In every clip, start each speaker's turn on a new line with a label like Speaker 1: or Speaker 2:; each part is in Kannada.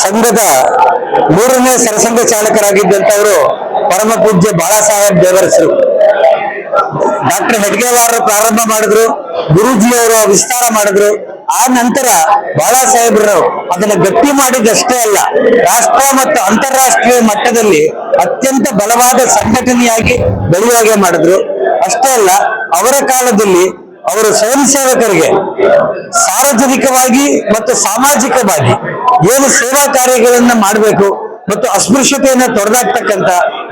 Speaker 1: ಸಂಘದ ಮೂರನೇ ಸರಸಂಘ ಚಾಲಕರಾಗಿದ್ದಂತವರು ಪರಮ ಪೂಜ್ಯ ಬಾಳಾ ಸಾಹೇಬ್ ದೇವರಸರು. ಡಾಕ್ಟರ್ ಹೆಡ್ಗೆವಾರರು ಪ್ರಾರಂಭ ಮಾಡಿದ್ರು, ಗುರೂಜಿಯವರು ವಿಸ್ತಾರ ಮಾಡಿದ್ರು. ಆ ನಂತರ ಬಾಳಾ ಸಾಹೇಬರು ಅದನ್ನ ಗಟ್ಟಿ ಮಾಡಿದಷ್ಟೇ ಅಲ್ಲ, ರಾಷ್ಟ್ರ ಮತ್ತು ಅಂತಾರಾಷ್ಟ್ರೀಯ ಮಟ್ಟದಲ್ಲಿ ಅತ್ಯಂತ ಬಲವಾದ ಸಂಘಟನೆಯಾಗಿ ಬೆಳೆಯುವಾಗೆ ಮಾಡಿದ್ರು. ಅಷ್ಟೇ ಅಲ್ಲ, ಅವರ ಕಾಲದಲ್ಲಿ ಅವರು ಸ್ವಯಂ ಸೇವಕರಿಗೆ ಸಾರ್ವಜನಿಕವಾಗಿ ಮತ್ತು ಸಾಮಾಜಿಕವಾಗಿ ಏನು ಸೇವಾ ಕಾರ್ಯಗಳನ್ನ ಮಾಡಬೇಕು ಮತ್ತು ಅಸ್ಪೃಶ್ಯತೆಯನ್ನ ತೊಡೆದಾಕ್ತಕ್ಕಂಥ,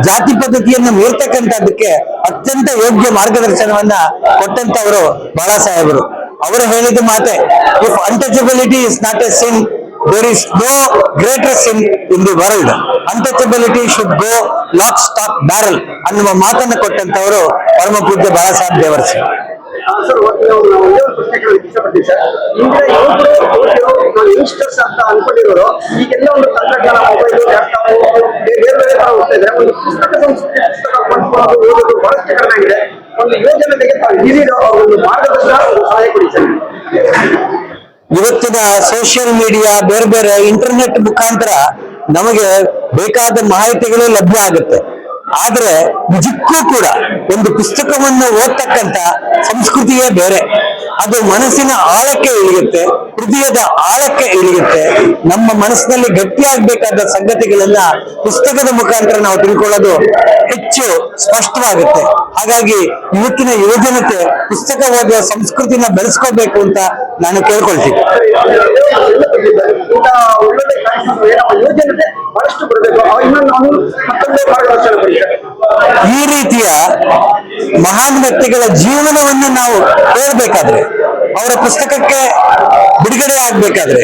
Speaker 1: ಜಾತಿ ಪದ್ಧತಿಯನ್ನು ಮೀರ್ತಕ್ಕಂಥದ್ದಕ್ಕೆ ಅತ್ಯಂತ ಯೋಗ್ಯ ಮಾರ್ಗದರ್ಶನವನ್ನ ಕೊಟ್ಟಂತವರು ಬಾಳಾ ಸಾಹೇಬರು ಅವರು ಹೇಳಿದ ಮಾತೆ if untouchability is not a sin there is no greater sin in the world untouchability should go lock stock barrel ಅನ್ನುವ ಮಾತನ್ನು ಕೊಟ್ಟಂತವರು ಪರಮ ಪೂಜ್ಯ ಬಾಳಾ ಸಾಹೇಬ್ ದೇವರ್ಸಿ
Speaker 2: ಯಂಗ್ಸ್ಟರ್ಸ್ ಅಂತ ಅನ್ಕೊಂಡಿರೋರು, ಈಗೆಲ್ಲ ಒಂದು ತಂತ್ರಜ್ಞಾನ ಮೊಬೈಲ್ ಲ್ಯಾಪ್ಟಾಪ್ ಬೇರೆ ಬೇರೆ ತರ ಹೋಗ್ತಾ ಇದ್ದಾರೆ ಒಂದು ಪುಸ್ತಕ ಸಂಸ್ಕೃತಿ ಪುಸ್ತಕ ಓದೋದು ಬಹಳಷ್ಟು ಕಡಿಮೆ ಆಗಿದೆ. ಒಂದು ಯೋಜನೆಗೆ ಅವ್ರ ಒಂದು ಮಾರ್ಗದರ್ಶನ ಸಹಾಯ ಕೊಡಿ ಸರ್.
Speaker 1: ಇವತ್ತಿನ ಸೋಷಿಯಲ್ ಮೀಡಿಯಾ ಬೇರೆ ಬೇರೆ ಇಂಟರ್ನೆಟ್ ಮುಖಾಂತರ ನಮಗೆ ಬೇಕಾದ ಮಾಹಿತಿಗಳು ಲಭ್ಯ ಆಗುತ್ತೆ. ಆದ್ರೆ ನಿಜಕ್ಕೂ ಕೂಡ ಒಂದು ಪುಸ್ತಕವನ್ನು ಓದ್ತಕ್ಕಂತ ಸಂಸ್ಕೃತಿಯೇ ಬೇರೆ. ಅದು ಮನಸ್ಸಿನ ಆಳಕ್ಕೆ ಇಳಿಯುತ್ತೆ, ಹೃದಯದ ಆಳಕ್ಕೆ ಇಳಿಯುತ್ತೆ. ನಮ್ಮ ಮನಸ್ಸಿನಲ್ಲಿ ಗಟ್ಟಿಯಾಗಬೇಕಾದ ಸಂಗತಿಗಳನ್ನ ಪುಸ್ತಕದ ಮುಖಾಂತರ ನಾವು ತಿಳ್ಕೊಳ್ಳೋದು ಹೆಚ್ಚು ಸ್ಪಷ್ಟವಾಗುತ್ತೆ. ಹಾಗಾಗಿ ಇವತ್ತಿನ ಯುವಜನತೆ ಪುಸ್ತಕ ಓದುವ ಸಂಸ್ಕೃತಿನ ಬೆಳೆಸ್ಕೋಬೇಕು ಅಂತ ನಾನು ಕೇಳ್ಕೊಳ್ತೀನಿ
Speaker 2: ಇಂಥ ಒಳ್ಳೊಳ್ಳೆ ಕಾರ್ಯಕ್ರಮಗಳು ನಮ್ಮ ಯೋಜನೆ ಬಹಳಷ್ಟು ಬರಬೇಕು ಅವ ಇನ್ನೊಂದು ಅವನು ಮತ್ತೊಂದು ಮಾರ್ಗದರ್ಶನ ಕೊಡಿ ಸರ್
Speaker 1: ಈ ರೀತಿಯ ಮಹಾನ್ ವ್ಯಕ್ತಿಗಳ ಜೀವನವನ್ನು ನಾವು ಕೇಳಬೇಕಾದ್ರೆ ಅವರ ಪುಸ್ತಕಕ್ಕೆ ಬಿಡುಗಡೆ ಆಗ್ಬೇಕಾದ್ರೆ,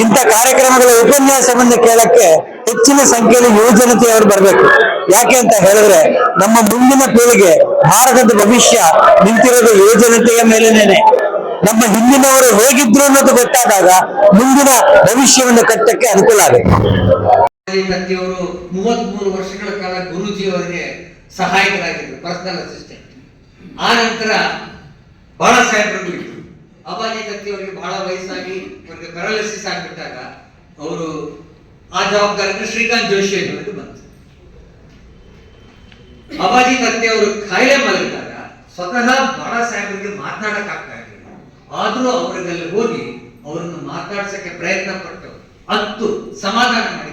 Speaker 1: ಇಂಥ ಕಾರ್ಯಕ್ರಮಗಳ ಉಪನ್ಯಾಸವನ್ನು ಕೇಳಕ್ಕೆ ಹೆಚ್ಚಿನ ಸಂಖ್ಯೆಯಲ್ಲಿ ಯುವಜನತೆಯವರು ಬರಬೇಕು. ಯಾಕೆ ಅಂತ ಹೇಳಿದ್ರೆ, ನಮ್ಮ ಮುಂದಿನ ಪೀಳಿಗೆ ಭಾರತದ ಭವಿಷ್ಯ ನಿಂತಿರೋದು ಯುವಜನತೆಯ ನಮ್ಮ ಹಿಂದಿನವರು ಹೇಗಿದ್ರು ಅನ್ನೋದು ಗೊತ್ತಾದಾಗ ಮುಂದಿನ ಭವಿಷ್ಯವನ್ನು ಕಟ್ಟಕ್ಕೆ ಅನುಕೂಲ ಆಗುತ್ತೆ
Speaker 3: ಕತ್ತಿಯವರು ಮೂವತ್ಮೂರು ವರ್ಷಗಳ ಕಾಲ ಗುರೂಜಿ ಅವರಿಗೆ ಸಹಾಯಕರಾಗಿದ್ದರು ಪರ್ಸನಲ್ ಅಸಿಸ್ಟೆಂಟ್ ಆ ನಂತರ ಬಾಳ ಸಾಹೇಬರು ಇದ್ರು ಕತ್ತಿಯವರಿಗೆ ಬಹಳ ವಯಸ್ಸಾಗಿ ಅವರಿಗೆ ಪ್ಯಾರಾಲಿಸಿಸ್ ಆಗಿಬಿಟ್ಟಾಗ ಅವರು ಆ ಜವಾಬ್ದಾರಿಯನ್ನು ಶ್ರೀಕಾಂತ್ ಜೋಶಿ ಅವರಿಗೆ ಬಂತು. ಅಬಾಜಿ ಕತ್ತಿಯವರು ಕಾಯಿಲೆ ಮಲಗಿದಾಗ ಸ್ವತಃ ಬಾಳ ಸಾಹೇಬರಿಗೆ ಮಾತನಾಡಕ್ ಆಗ್ತಾ ಇರಲಿಲ್ಲ. ಆದ್ರೂ ಅವರಿಗೆ ಹೋಗಿ ಅವರನ್ನು ಮಾತಾಡ್ಸಕ್ಕೆ ಪ್ರಯತ್ನ ಪಟ್ಟು ಹತ್ತು ಸಮಾಧಾನ ಮಾಡಿದ್ರು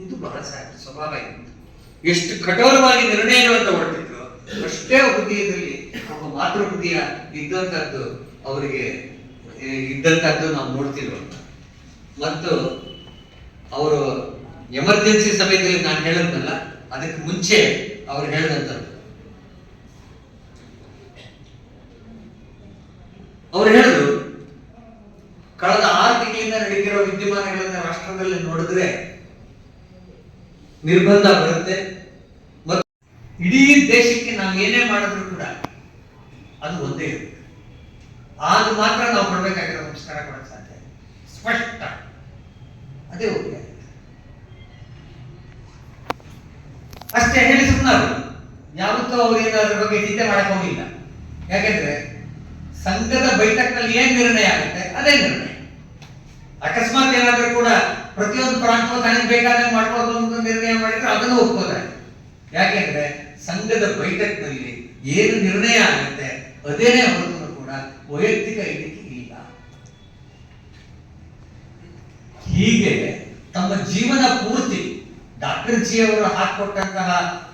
Speaker 3: ಇದು ಬಹಳ ಸ್ವಭಾವ ಇತ್ತು. ಎಷ್ಟು ಕಠೋರವಾಗಿ ನಿರ್ಣಯಗಳನ್ನು ಹೊರಟಿದ್ರು ಅಷ್ಟೇ ಹೃದಯದಲ್ಲಿ ಒಬ್ಬ ಮಾತೃ ಹೃದಯ ಇದ್ದಂಥದ್ದು ಅವರಿಗೆ ಇದ್ದಂಥದ್ದು ನಾವು ನೋಡ್ತಿದ್ವು ಮತ್ತು ಅವರು ಎಮರ್ಜೆನ್ಸಿ ಸಮಯದಲ್ಲಿ ನಾನು ಹೇಳದ್ನಲ್ಲ, ಅದಕ್ಕೆ ಮುಂಚೆ ಅವ್ರು ಹೇಳಿದಂಥದ್ದು ಅವ್ರು ಹೇಳಿದ್ರು, ಕಳೆದ ಆರು ತಿಂಗಳಿಂದ ನಡೀತಿರೋ ವಿದ್ಯಮಾನಗಳನ್ನ ರಾಷ್ಟ್ರದಲ್ಲಿ ನೋಡಿದ್ರೆ ನಿರ್ಬಂಧ ಬರುತ್ತೆ. ಮತ್ತು ಇಡೀ ದೇಶಕ್ಕೆ ನಾವು ಏನೇ ಮಾಡಿದ್ರು ಕೂಡ ಅದು ಒಂದೇ ಇರುತ್ತೆ. ಆಗ ಮಾತ್ರ ನಾವು ಬರಬೇಕಾಗಿರೋ ನಮಸ್ಕಾರ ಕೊಡಕ್ಕೆ ಸಾಧ್ಯ ಸ್ಪಷ್ಟ. ಅದೇ ಓಕೆ ಅಷ್ಟೇ ಹೇಳಿ ಸುಮ್ಮನಾದ್ರು ಯಾವತ್ತೂ ಅವರಿಂದ ಅದ್ರ ಬಗ್ಗೆ ಚಿಂತೆ ಮಾಡಕ್ ಹೋಗಿಲ್ಲ. ಯಾಕೆಂದ್ರೆ ಸಂಘದ ಬೈಠಕ್ನಲ್ಲಿ ಏನ್ ನಿರ್ಣಯ ಆಗುತ್ತೆ? ಅದೇ ನಿರ್ಣಯ. ಅಕಸ್ಮಾತ್ ಏನಾದ್ರೂ ಕೂಡ ಪ್ರತಿಯೊಂದು ಪ್ರಾಂತವು ತನಗೆ ಬೇಕಾದಂಗೆ ಮಾಡ್ಬೋದು ಅಂತ ನಿರ್ಣಯ ಮಾಡಿದ್ರೆ ಅದನ್ನು ಒಪ್ಕೋತಾರೆ. ಯಾಕೆಂದ್ರೆ ಸಂಘದ ಬೈಠಕ್ನಲ್ಲಿ ಏನು ನಿರ್ಣಯ ಆಗುತ್ತೆ ಅದೇನೇ ಹೊರತು ಕೂಡ ವೈಯಕ್ತಿಕ ಹೇಳಿಕೆ ಇಲ್ಲ. ಹೀಗೆ ತಮ್ಮ ಜೀವನ ಪೂರ್ತಿ ಡಾಕ್ಟರ್ ಜಿ ಅವರು ಹಾಕೊಟ್ಟಂತಹ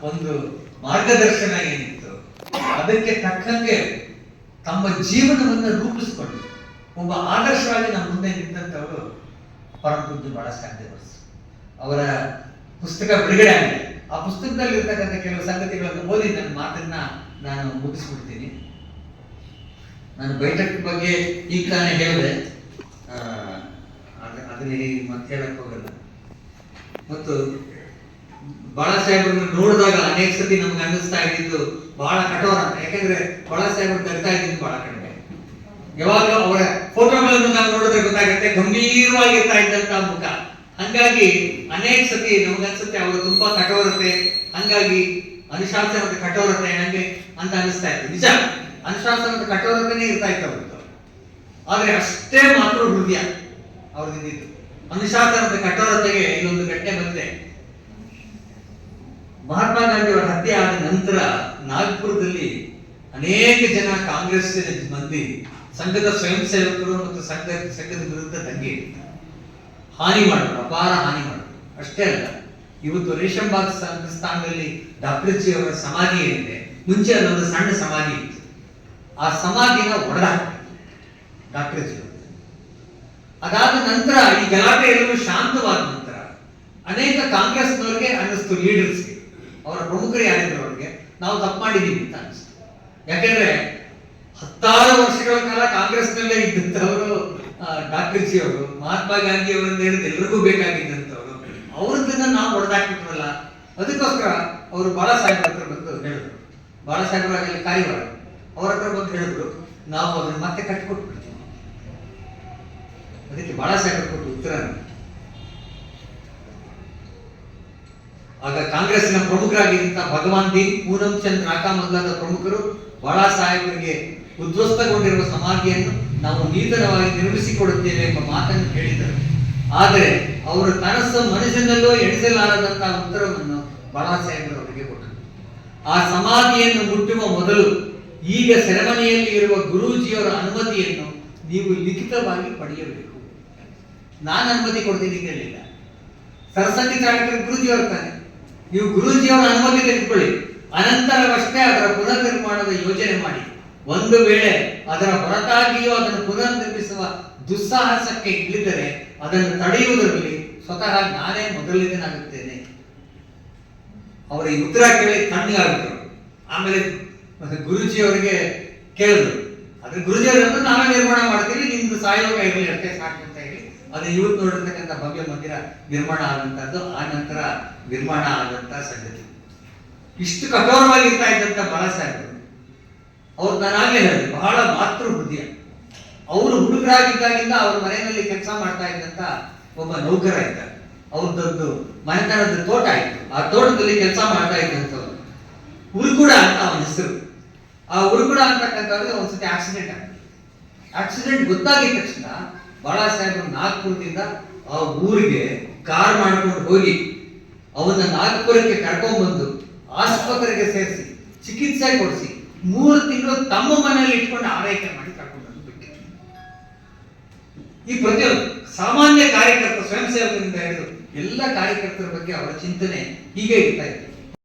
Speaker 3: ಒಂದು ಮಾರ್ಗದರ್ಶನ ಏನಿತ್ತು, ಅದಕ್ಕೆ ತಕ್ಕಂಗೆ ತಮ್ಮ ಜೀವನವನ್ನು ರೂಪಿಸಿಕೊಂಡು, ಒಬ್ಬ ಆದರ್ಶವಾಗಿ ನಮ್ಮ ಮುಂದೆ ನಿಂತಂಥವರು ಪರಮಪೂಜ್ಯ ಬಹಳ ಸಾಧ್ಯ ಅವರ ಪುಸ್ತಕ ಬಿಡುಗಡೆ ಆಗಿದೆ. ಆ ಪುಸ್ತಕದಲ್ಲಿ ಇರ್ತಕ್ಕಂಥ ಕೆಲವು ಸಂಗತಿಗಳನ್ನು ಓದಿ ನನ್ನ ಮಾತನ್ನ ನಾನು ಮುಗಿಸ್ಬಿಡ್ತೀನಿ. ನಾನು ಬೈಟಕ್ ಬಗ್ಗೆ ಈಗ ತಾನೇ ಹೇಳಿದೆ. ಅದನ್ನ ಮತ್ತೆ ಹೇಳಕ್ ಹೋಗಲ್ಲ. ಮತ್ತು ಬಾಳ ಸಾಹೇಬ್ರನ್ನ ನೋಡಿದಾಗ ಅನೇಕ ಸತಿ ನಮ್ಗೆ ಅನ್ನಿಸ್ತಾ ಇದ್ದಿದ್ದು ಬಹಳ ಕಠೋರ. ಯಾಕಂದ್ರೆ ಬಾಳ ಸಾಹೇಬ್ರು ತರ್ತಾ ಇದ್ದಿದ್ದು ಬಹಳ ಕಡಿಮೆ. ಯಾವಾಗ ಅವರ ಫೋಟೋಗಳನ್ನು ನಾವು ನೋಡಿದ್ರೆ ಗೊತ್ತಾಗುತ್ತೆ ಗಂಭೀರವಾಗಿರ್ತಾ ಇದ್ದಂತ ಮುಖ. ಹಂಗಾಗಿ ಅನೇಕ ಸತಿ ನಮಗನ್ಸುತ್ತೆ, ಅವರು ತುಂಬಾ ಕಠೋರತೆ, ಹಂಗಾಗಿ ಅನುಶಾಸನದ ಕಠೋರತೆ ಹಂಗೆ ಅಂತ ಅನಿಸ್ತಾ ಇತ್ತು. ನಿಜ ಅನುಶಾಸನದ ಕಠೋರತೆನೇ ಇರ್ತಾ ಇತ್ತು ಅವ್ರದ್ದು. ಆದ್ರೆ ಅಷ್ಟೇ ಮಾತ್ರ ಹೃದಯ ಅವ್ರದ್ದಿದ್ದು ಅನುಶಾಸನದ ಕಠೋರತೆಗೆ ಇನ್ನೊಂದು ಗಂಟೆ ಬಂದಿದೆ. ಮಹಾತ್ಮ ಗಾಂಧಿ ಅವರ ಹತ್ಯೆ ಆದ ನಂತರ ನಾಗ್ಪುರದಲ್ಲಿ ಅನೇಕ ಜನ ಕಾಂಗ್ರೆಸ್ ಮಂದಿ ಸಂಘದ ಸ್ವಯಂ ಸೇವಕರು ಮತ್ತು ಸಂಘ, ಸಂಘದ ವಿರುದ್ಧ ದಂಗೆ. ಹಾನಿ ಮಾಡಿದ್ರು ಅಪಾರ ಹಾನಿ ಮಾಡಿದ್ರು ಅಷ್ಟೇ ಅಲ್ಲ, ಇವತ್ತು ರೇಷನ್ ಬಾಗ್ ಸ್ಥಾನದಲ್ಲಿ ಡಾಕ್ಟರ್ ಜಿ ಅವರ ಸಮಾಧಿ ಏನಿದೆ, ಮುಂಚೆ ಅದೊಂದು ಸಣ್ಣ ಸಮಾಧಿ ಇತ್ತು. ಆ ಸಮಾಧಿನ ಒಡೆದ ಡಾಕ್ಟರ್ ಜಿ ಅದಾದ ನಂತರ ಈ ಗಲಾಟೆ ಎಲ್ಲವೂ ಶಾಂತವಾದ ನಂತರ ಅನೇಕ ಕಾಂಗ್ರೆಸ್ನವ್ರಿಗೆ ಅನ್ನಿಸ್ತು, ಲೀಡರ್ಸ್ಗೆ. ಅವರ ಪ್ರಮುಖರು ಯಾರಿದ್ರು ನಾವು ತಪ್ಪು ಮಾಡಿದ್ದೀವಿ ಅಂತ ಅನಿಸ್ತು ಯಾಕೆಂದ್ರೆ ಕಾಲ ಕಾಂಗ್ರೆಸ್ನಲ್ಲೇ ಇದ್ದಂಥವರು ಡಾಕ್ಟರ್ ಜಿ ಅವರು, ಮಹಾತ್ಮ ಗಾಂಧಿ ಅವರಿಂದ ಹೇಳಿದ ಎಲ್ರಿಗೂ ಬೇಕಾಗಿದ್ದಂಥವ್ರು, ಅವ್ರದ್ದನ್ನ ನಾವು ಹೊಡೆದಾಕ್ಬಿಟ್ರಲ್ಲ, ಅದಕ್ಕೋಸ್ಕರ ಅವರು ಬಾಳಸಾಹೇಬ್ ಹತ್ರ ಬಂದು ಹೇಳಿದ್ರು. ಬಾಳಸಾಹೇಬ್ರ ಆಗಲಿ ಕಾರಿವಾರ ಅವ್ರ ಹತ್ರ ಬಂದು ಹೇಳಿದ್ರು, ನಾವು ಅದನ್ನ ಮತ್ತೆ ಕಟ್ಕೊಟ್ಬಿಡ್ತೀವಿ ಅದಕ್ಕೆ ಬಾಳಾ ಸಾಹೇಬ್ರ ಕೊಟ್ಟು ಉತ್ತರ ಆಗ ಕಾಂಗ್ರೆಸ್ನ ಪ್ರಮುಖರಾಗಿದ್ದಂತ ಭಗವಾನ್ ದೀನ್ ಪೂನಂ ಚಂದ್ರ ನಾಕಾ ಮೊದಲಾದ ಪ್ರಮುಖರು ಬಾಳಾ ಸಾಹೇಬರಿಗೆ ಉದ್ವಸ್ತಗೊಂಡಿರುವ ಸಮಾಧಿಯನ್ನು ನಾವು ನೀತನವಾಗಿ ನಿರ್ಮಿಸಿಕೊಡುತ್ತೇವೆ ಎಂಬ ಮಾತನ್ನು ಹೇಳಿದರು. ಆದರೆ ಅವರು ಕನಸು ಮನಸ್ಸಿನಲ್ಲೂ ಎಣಿಸಲಾರದಂತಹ ಉತ್ತರವನ್ನು ಬಾಳಾ ಸಾಹೇಬರು ಅವರಿಗೆ ಕೊಟ್ಟರು. ಆ ಸಮಾಧಿಯನ್ನು ಮುಟ್ಟುವ ಮೊದಲು ಈಗ ಸೆರೆಮನೆಯಲ್ಲಿ ಇರುವ ಗುರೂಜಿಯವರ ಅನುಮತಿಯನ್ನು ನೀವು ಲಿಖಿತವಾಗಿ ಪಡೆಯಬೇಕು. ನಾನು ಅನುಮತಿ ಕೊಡ್ತೀನಿ ಹೇಳಿಲ್ಲ. ಸರಸ್ವತಿ ಚಾಲಕರು ಗುರುಜಿಯವರು ತಾನೆ. ನೀವು ಗುರುಜಿಯವರ ಅನುಮತಿ ತೆಗೆದುಕೊಳ್ಳಿ. ಅನಂತರವಷ್ಟೇ ಅದರ ಪುನರ್ ನಿರ್ಮಾಣದ ಯೋಜನೆ ಮಾಡಿ. ಒಂದು ವೇಳೆ ಅದರ ಹೊರತಾಗಿಯೂ ಅದನ್ನು ಪುನರ್ ನಿರ್ಮಿಸುವ ದುಸ್ಸಾಹಸಕ್ಕೆ ಇಳಿದರೆ ಅದನ್ನು ತಡೆಯುವುದರಲ್ಲಿ ಸ್ವತಃ ನಾನೇ ಮೊದಲಿಗನಾಗುತ್ತೇನೆ ಅವರ ಈ ಉತ್ತರ ಕೇಳಿ ತಣ್ಣಗಾಗಿದ್ರು ಆಮೇಲೆ ಮತ್ತೆ ಗುರುಜಿ ಅವರಿಗೆ ಕೇಳಿದ್ರು. ಅದ್ರ ಗುರುಜಿ ಅವರನ್ನು ನಾವೇ ನಿರ್ಮಾಣ ಮಾಡ್ತೀವಿ, ನಿಮ್ದು ಸಹಯೋಗ ಇರಲಿ, ಅಷ್ಟೇ ಸಾಕು ಅಂತ ಹೇಳಿ. ಅದು ಇವತ್ತು ನೋಡಿರ್ತಕ್ಕಂಥ ಭವ್ಯ ಮಂದಿರ ನಿರ್ಮಾಣ ಆದಂತಹದ್ದು ಆ ನಂತರ ನಿರ್ಮಾಣ ಆದಂತಹ ಸಂಗತಿ. ಇಷ್ಟು ಕಠೋರವಾಗಿರ್ತಾ ಇದ್ದಂತ ಬಾಳಾ ಸಾಹೇಬರು. ಅವ್ರು ನಾನಾಗಲೇ ಹೇಳಿದ್ರು ಬಹಳ ಮಾತೃ ಹೃದಯ ಅವರು ಹುಡುಗರಾಗಿದ್ದಾಗಿಂದ ಅವ್ರ ಮನೆಯಲ್ಲಿ ಕೆಲಸ ಮಾಡ್ತಾ ಇದ್ದಂತ ಒಬ್ಬ ನೌಕರ ಇದ್ದ ಅವ್ರದ್ದೊಂದು ಮನೆತನದ ತೋಟ ಇತ್ತು ಆ ತೋಟದಲ್ಲಿ ಕೆಲಸ ಮಾಡ್ತಾ ಇದ್ದಂಥವ್ರು. ಹುರುಗುಡ ಅಂತ ಅವನ ಹೆಸರು. ಆ ಹುರುಗುಡ ಅಂತಕ್ಕಂಥವ್ರಿಗೆ ಒಂದ್ಸತಿ ಆಕ್ಸಿಡೆಂಟ್ ಆಗಿದೆ ಆಕ್ಸಿಡೆಂಟ್ ಗೊತ್ತಾಗಿದ ತಕ್ಷಣ ಬಾಳಾ ಸಾಹೇಬರು ನಾಗ್ಪುರದಿಂದ ಆ ಊರಿಗೆ ಕಾರ್ ಮಾಡ್ಕೊಂಡು ಹೋಗಿ ಅವನ್ನ ನಾಗ್ಪುರಕ್ಕೆ ಕರ್ಕೊಂಡ್ ಬಂದು ಆಸ್ಪತ್ರೆಗೆ ಸೇರಿಸಿ ಚಿಕಿತ್ಸೆ ಕೊಡಿಸಿ ಮೂರು ತಿಂಗಳು ತಮ್ಮ ಮನೆಯಲ್ಲಿ ಇಟ್ಕೊಂಡು ಆರೈಕೆ ಮಾಡಿ ಕರ್ಕೊಂಡು ಬಿಟ್ಟಿದ್ರು. ಈ ಪ್ರತಿಯೊಂದು ಸಾಮಾನ್ಯ ಕಾರ್ಯಕರ್ತ ಸ್ವಯಂ ಸೇವಕರಿಂದ ಹಿಡಿದು ಎಲ್ಲ ಕಾರ್ಯಕರ್ತರ ಬಗ್ಗೆ ಅವರ ಚಿಂತನೆ ಹೀಗೆ ಇರ್ತಾ ಇತ್ತು.